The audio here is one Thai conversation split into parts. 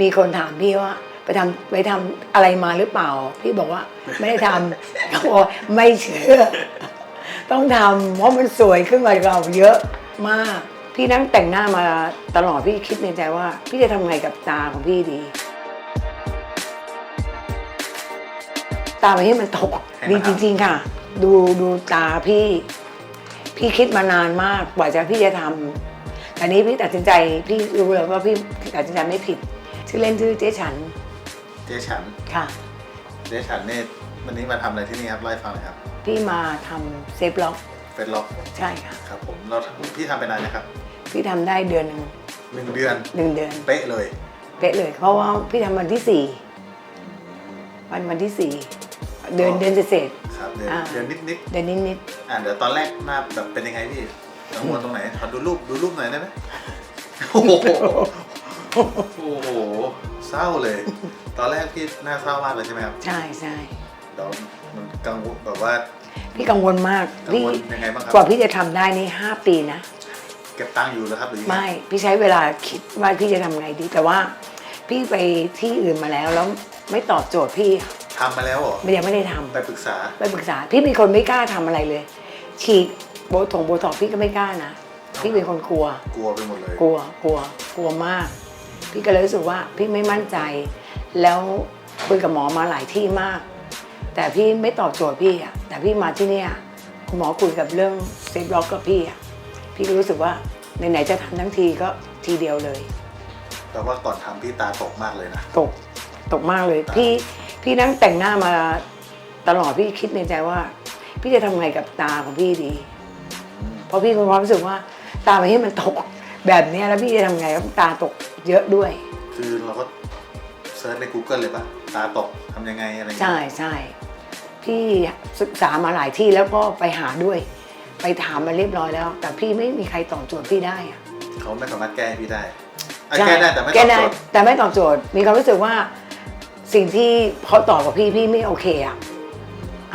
มีคนถามพี่ว่าไปทำไปทำอะไรมาหรือเปล่า พี่บอกว่าไม่ได้ทำเขาบอกไม่เชื่อ ต้องทำเพราะมันสวยขึ้นกว่าเราเยอะมาก พี่นั่งแต่งหน้ามาตลอดพี่คิดในใจว่า พี่จะทำไงกับตาของพี่ดี ตาพี่มันตกให้ดีมันจทำริง ๆ ค่ะ ดูดูตาพี่ พี่คิดมานานมากกว่าจะพี่จะทำแต่นี้พี่ตัดสินใจพี่รู้เลยว่าพี่ตัดสินใจไม่ผิด ชื่อเล่นชื่อเจ๊ฉันเจ๊ฉันค่ะ เจ๊ฉันเนี่ยวันนี้มาทำอะไรที่นี่ครับเล่าให้ฟังหน่อยครับพี่มาทำเซฟล็อกเฟซล็อกใช่ค่ะ ครับผมเราพี่ทำไปนานนะครับพี่ทำได้เดือนหนึ่งหนึ่งเดือนหนึ่งเดือน เป๊ะเลยเป๊ะเลย เพราะว่าพี่ทำวันที่สี่วันวันที่สี่เดือนเดือนเศษ ครับเดือนอ่า เดือนนิดนิดๆเดือนนิดๆอ่าเดี๋ยวตอนแรกหน้าแบบเป็นยังไงพี่กังวลตรงไหนขอดูรูปดูรูปหน่อยได้ไหมโอ้โห โอ้โห เศร้าเลย ตอนแรกพี่หน้าเศร้ามากเลยใช่ไหมครับๆใช่ใช่เดี๋ยวมันกังวลแบบว่า พี่กังวลมากกังพี่วลยังไงบ้างครักว่าพี่จะทำได้นี่ห้าปีนะ เก็บตังค์อยู่แล้วครับหรือยังงไม่ พี่ใช้เวลาคิดว่าพี่จะทำไงดี แต่ว่าพี่ไปที่อื่นมาแล้วแล้วไม่ตอบโจทย์พี่ทำมาแล้วเหรอไม่ยังไม่ได้ทำไปปรึกษา ไปปรึกษา พี่เป็นคนไม่กล้าทำอะไรเลย ฉีดโบทงโบท็อกซ์พี่ก็ไม่กล้านะ พี่เป็นคนกลัว กลัวไปหมดเลย กลัวกลัวกลัวมาก พี่ก็เลยรู้สึกว่าพี่ไม่มั่นใจ แล้วคุยกับหมอมาหลายที่มาก แต่พี่ไม่ตอบโจทย์พี่อะแต่พี่มาที่เนี่ยคุณหมอคุยกับเรื่องเซฟล็อกกับพี่อะพี่ก็รู้สึกว่าไหนๆจะทำทั้งทีก็ทีเดียวเลย แต่ว่าก่อนทำพี่ตาตกมากเลยนะ ตกตกมากเลย พี่พี่นั่งแต่งหน้ามาตลอดพี่คิดในใจว่า พี่จะทำไงกับตาของพี่ดี เพราะพี่มีความรู้สึกว่าตาพี่มันตก แบบเนี้ยแล้วพี่จะทำไงกับตาตกเยอะด้วย คือเราก็เซิร์ชใน Google เลยปะตาตกทำยังไงอะไรอย่างใช่เงี้ยใช่พี่ศึกษามาหลายที่แล้วก็ไปหาด้วย ไปถามมาเรียบร้อยแล้ว แต่พี่ไม่มีใครตอบโจทย์พี่ได้อะเขาไม่สามารถแก้ให้พี่ได้อะใช่แก้ได้แต่ไม่ตแก้อบได้โจทย์แต่ไม่ตอบโจทย์ มีความรู้สึกว่าสิ่งที่เขาตอบกับพี่พี่ไม่โอเคอะ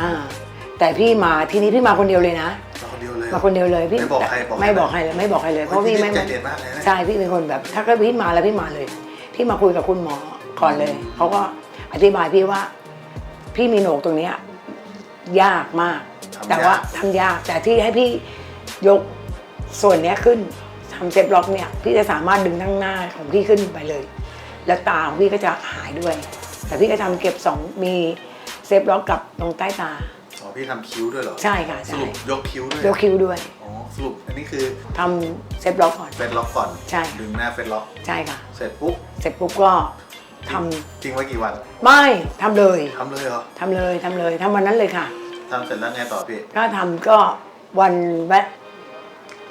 อ่าแต่พี่มาที่นี้พี่มาคนเดียวเลยนะ เราคนเดียวเลยมาคนเดียวเลยพี่ไม่บอกใครบอกไม่บอกใครเลยไม่บอกใครเลยเพราะพี่ไม่ใจมั่นเย็นมากเลยนะใช่พี่เป็นคนแบบ ถ้าเกิดพี่มาแล้วพี่มาเลย พี่มาคุยกับคุณหมอก่อนเลยเขาก็อธิบายพี่ว่า พี่มีโหนกตรงเนี้ยยากมากทำยาก แต่ว่าทำยากแต่ที่ให้พี่ยกส่วนเนี้ยขึ้นทำเซฟล็อกเนี่ย พี่จะสามารถดึงทั้งหน้าของพี่ขึ้นไปเลย แล้วตาของพี่ก็จะหายด้วย แต่พี่ก็ทำเก็บสองมีเซฟล็อกกับตรงใต้ตาอ๋อ พี่ทำคิ้วด้วยเหรอ ใช่ค่ะสใช่รุปยกคิ้วด้วยยกคิ้วด้วยอ๋อสรุปอันนี้คือทำเซฟล็อกก่อน เฟซล็อกก่อนใช่ ดึงหน้าเฟซล็อก ใช่ค่ะ เสร็จปุ๊บเสร็จปุ๊บก็ทำทิ้งไว้กี่วันไม่ทำเลยทำเลยเหรอทำเลยทำเลยทำวันนั้นเลยค่ะ ทำเสร็จแล้วไงต่อพี่ก็ทำก็วันแวะ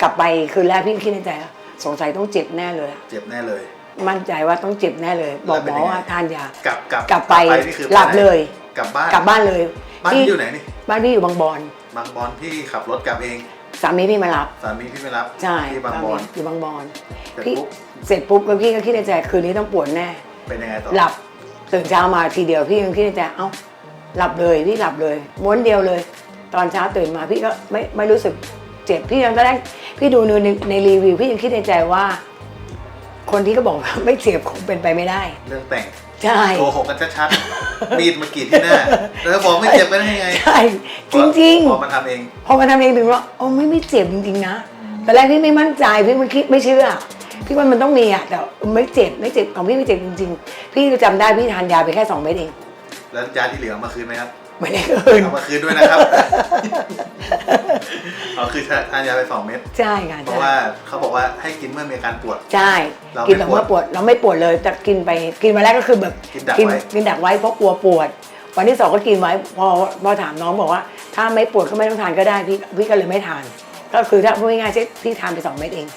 กลับไปคืนแรกพี่คิดในใจว่าสงสัยต้องเจ็บแน่เลย เจ็บแน่เลย มั่นใจว่าต้องเจ็บแน่เลย บอกหมอว่าทานยา กลับกลับกลับไปนี่คือหลับเลย กลับบ้านกลับบ้านเลย บ้านพี่อยู่ไหนนี่บ้านพี่อยู่บางบอนบางบอนพี่ขับรถกลับเอง สามีพี่มารับสามีพี่ไม่รับใช่ที่บางบอนอยู่บางบอนเสร็จพี่ปุ๊บเสร็จปุ๊บแล้วพี่ก็คิดในใจคืนนี้ต้องปวดแน่ เป็นยังไงต่อหลับตื่นเช้ามาทีเดียวพี่ยังคิดในใจเอ้าหลับเลยพี่หลับเลยม้วนเดียวเลย ตอนเช้าตื่นมาพี่ก็ไม่ไม่รู้สึกเจ็บพี่ยังตอนแรกพี่ดูในในรีวิวพี่ยังคิดในใจว่า คนที่ก็บอกว่าไม่เจ็บคงเป็นไปไม่ได้ เรื่องแต่ง ใช่ โกหกกันชัดๆ มีดมากรีดที่หน้า แล้วบอกไม่เจ็บกันได้ไงใช่ จริง พอมันทำเอง ๆ พอมาทำเองถึงว่าโอ้ไม่ไม่เจ็บจริงๆนะตอนแรกพี่ไม่มั่นใจพี่มันคิดไม่เชื่อพี่ว่ามันต้องมีอะแต่ไม่เจ็บไม่เจ็บของพี่ไม่เจ็บจริงๆ พี่ก็จำได้พี่ทานยาไปแค่สองเม็ดเองแล้วยาที่เหลือเอามาคืนไหมครับ ไม่ได้คืนเอามาคืนด้วยนะครับเอา คือทานยาไปสองเม็ดใช่ค่ะเพราะใช่ว่าเขาบอกว่าให้กินเมื่อมีอาการปวด ใช่เราไม่กินแต่เมื่อปวดเราไม่ปวดเลยแต่กินไปกินมาแรกก็คือแบบกินดักไว้กินดักไว้เพราะกลัวปวด วันที่สองก็กินไว้พอพอถามน้องบอกว่า ถ้าไม่ปวดก็ไม่ต้องทานก็ได้พี่พี่ก็เลยไม่ทาน ก็คือถ้าพูดง่ายๆใช่พี่ทานไปสองเม็ดเอง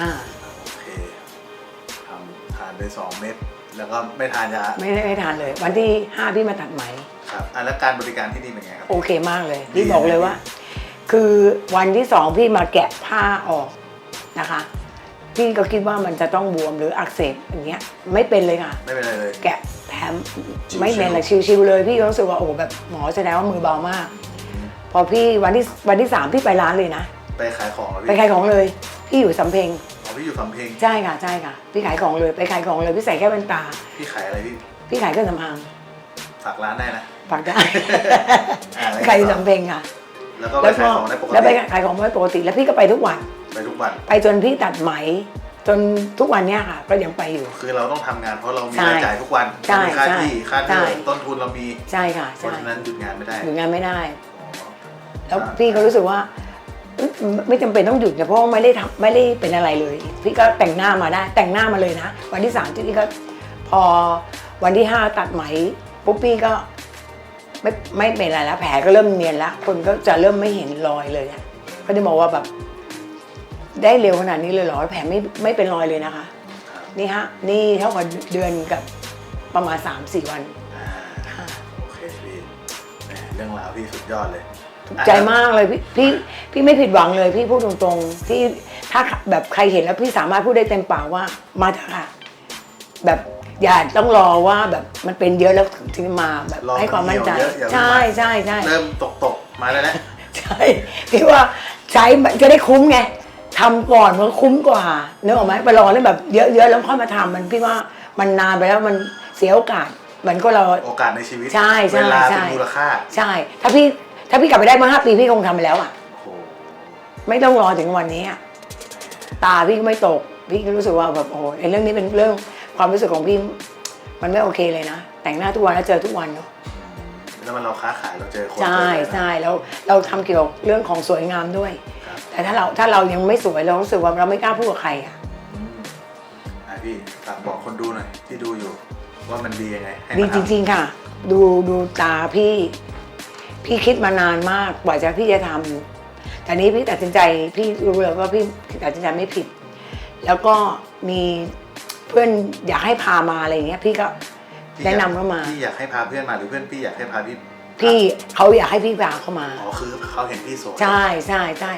อ่าโอเคทำทานไปสองเม็ดแล้วก็ไม่ทานยาไม่ได้ไม่ทานเลย วันที่ห้าพี่มาตัดไหมครับอะแล้วการบริการที่นี่เป็นไงครับโอเคมากเลยดีพี่บอกเลยว่า คือวันที่สองพี่มาแกะผ้าออกนะคะ พี่ก็คิดว่ามันจะต้องบวมหรืออักเสบอย่างเงี้ย ไม่เป็นเลยค่ะ ไม่เป็นไรเลย แกะแถมชิวๆ ไม่เป็นเลยชิวๆเลย พี่ก็รู้สึกว่าโอ้โหแบบหมอแสดงว่ามือเบามาก พอพี่วันที่วันที่สามพี่ไปร้านเลยนะไปขายของเหรอไปพี่ขายของเลย พี่อยู่สำเพ็งออพี่อยู่สำเพ็งใช่ค่ะใช่ค่ะ พี่ขายของเลยไปขายของเลยพี่ใส่แค่แว่นตา พี่ขายอะไรพี่พี่ขายเครื่องสำอางฝากร้านได้นะ ฝากได้ อ่าแล้วไงต่อ ขายอยู่สำเพ็งค่ะ แล้วก็ไปแล้วขาก็ยของได้ปกแล้วไปติขายของไม่ปกติ แล้วพี่ก็ไปทุกวัน ไปทุกวัน ไปจนพี่ตัดไหม จนทุกวันเนี้ยค่ะ ก็ยังไปอยู่ คือเราต้องทำงานเพราะเรามีใช่รายจ่ายทุกวันใช่มีค่าใช่ที่ค่าใช่เดินต้นทุนเรามีใช่ค่ะเพใช่ราะฉะนั้นหยุดงานไม่ได้หยุดงานไม่ได้อ๋อแล้วพี่ก็รู้สึกว่าเอ้ยไม่จำเป็นต้องหยุดนะเพราะว่าไม่ได้ทำไม่ได้เป็นอะไรเลย พี่ก็แต่งหน้ามาได้ แต่งหน้ามาเลยนะ วันที่สามที่พี่ก็พอวันที่ห้าตัดไหมปุ๊บพี่ก็ ไม่ไม่เป็นอะไรแล้วแผลก็เริ่มเนียนแล้วคนก็จะเริ่มไม่เห็นรอยเลยอะก็จะบอกว่าแบบได้เร็วขนาดนี้เลยเหรอแผลไม่ไม่เป็นรอยเลยนะคะครับนี่ฮะ นี่เท่ากับเดือนกับประมาณ 3-4 วันอ่าค่ะโอเคพี่แหมเรื่องราวพี่สุดยอดเลยถูกใจมากเลยพี่พี่พี่ไม่ผิดหวังเลยพี่พูดตรงๆ ที่ถ้าแบบใครเห็นแล้วพี่สามารถพูดได้เต็มปากว่ามาเถอะค่ะแบบ อย่าต้องรอว่าแบบมันเป็นเยอะแล้วถึงจะมาแบบรอให้ความมั่นใจเหี่ยวเยอะอย่าเพิ่งใช่มาใช่ใช่ เริ่มตกตกๆมาแล้วนะใช่พี่ว่าใช้จะได้คุ้มไงทำก่อนมันคุ้มกว่าเนื้อออกไหมไปรอแล้วแบบเยอะๆแล้วค่อยมาทำมันพี่ว่ามันนานไปแล้วมันเสียโอกาสเหมือนก็เรา โอกาสในชีวิตใช่ใช่เวลาใช่ เป็นมูลค่าใช่ ถ้าพี่ถ้าพี่กลับไปได้เมื่อห้าปีพี่คงทำไปแล้วอะ โอ้โหไม่ต้องรอถึงวันนี้อะตาพี่ก็ไม่ตก พี่ก็รู้สึกว่าแบบโอ้โหไอ้เรื่องนี้เป็นเรื่อง ความรู้สึกของพี่มันไม่โอเคเลยนะ แต่งหน้าทุกวันแล้วเจอทุกวันเนาะแล้วมันเราค้าขายเราเจอคนใช่เจออะไรนะใช่แล้วเราทำเกี่ยวกับเรื่องของสวยงามด้วยครับแต่ถ้าเราถ้าเรายังไม่สวยเรารู้สึกว่าเราไม่กล้าพูดกับใครอะอืมอะพี่ฝากบอกคนดูหน่อยที่ดูอยู่ ว่ามันดียังไงให้ดีมาจทำริง ๆ ค่ะ ดูดูตาพี่ พี่คิดมานานมากกว่าจะพี่จะทำแต่นี้พี่ตัดสินใจพี่รู้เลยว่าพี่ตัดสินใจไม่ผิด แล้วก็มี เพื่อนอยากให้พามาอะไรอย่างเงี้ย พี่ก็พี่แนะอยกนำเข้ามา พี่อยากให้พาเพื่อนมาหรือเพื่อนพี่อยากให้พาพี่พี่เขาอยากให้พี่พาเข้ามา อ๋อคือเขาเห็นพี่สวยใช่ใช่ใช่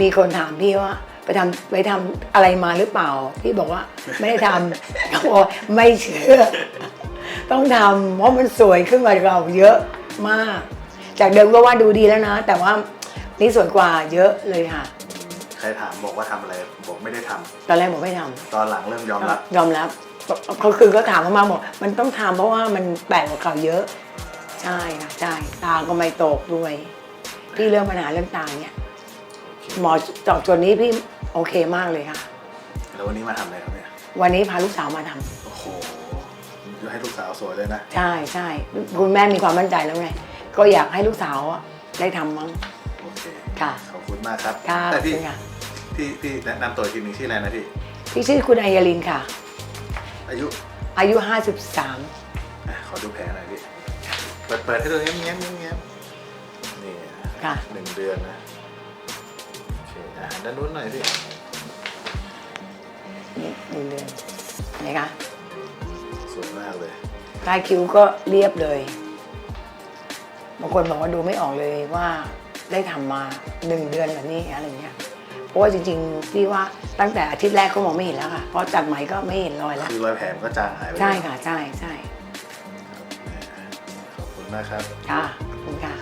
มีคนถามพี่ว่าไปทำไปทำอะไรมาหรือเปล่า พี่บอกว่าไม่ได้ทำเขาบอกไม่เชื่อ ต้องทำเพราะมันสวยขึ้นกว่าเราเยอะมาก จากเดิมก็ว่าดูดีแล้วนะ แต่ว่านี่สวยกว่าเยอะเลยค่ะใครถามบอกว่าทำอะไรบอกไม่ได้ทำตอนแรกบอกไม่ทำตอนหลังเริ่มยอมรับยอมรับเขาคือก็ถามมาบอกมันต้องทำเพราะว่ามันแปลกกว่าเก่าเยอะ ใช่ค่ะใช่ตาก็ไม่ตกด้วยพี่เรื่องปัญหาเรื่องตาเนี่ยหมอเจอบจนนี้พี่โอเคมากเลยค่ะ แล้ววันนี้มาทำอะไรครับเนี่ยวันนี้พาลูกสาวมาทำ โอ้โหจะให้ลูกสาวสวยเลยนะใช่ใช่คุณแม่มีความมั่นใจแล้วไง ก็อยากให้ลูกสาวอะได้ทำมั้ง โอเคค่ะ ขอบคุณมากครับ ค่ะขแต่อบพี่คุณค่ะ พี่พี่แนะนำตัวอีกทีหนึงชื่ออะไรนะพี่ พี่ชื่อคุณอัยลินค่ะ อายุอายุ 53 อะขอดูแผลหน่อยพี่ เปิดเปิดให้ดูเงี้ยเงี้ยเงี้ยนี่ค่ะ หนึ่งเดือนนะโอเคอะด้านนู้นหน่อยพี่นี่หนึ่งเดือนเห็นไหมคะสวยมากเลยใต้คิ้วก็เรียบเลยบางคนบอกว่าดูไม่ออกเลยว่าได้ทำมาหนึ่งเดือนแบบนี้อะไรเงี้ยเพ ราะว่าจริงๆพี่ว่าตั้งแต่อาทิตย์แรกก็มองไม่เห็นแล้วค่ะ เพราะจัดไหมก็ไม่เห็นรอยแล้ว คือรอยแผลมันก็จางหายไปใช่ค่ะ ใช่ใช่ขอบคุณมากครับ ค่ะขอบคุณค่ะ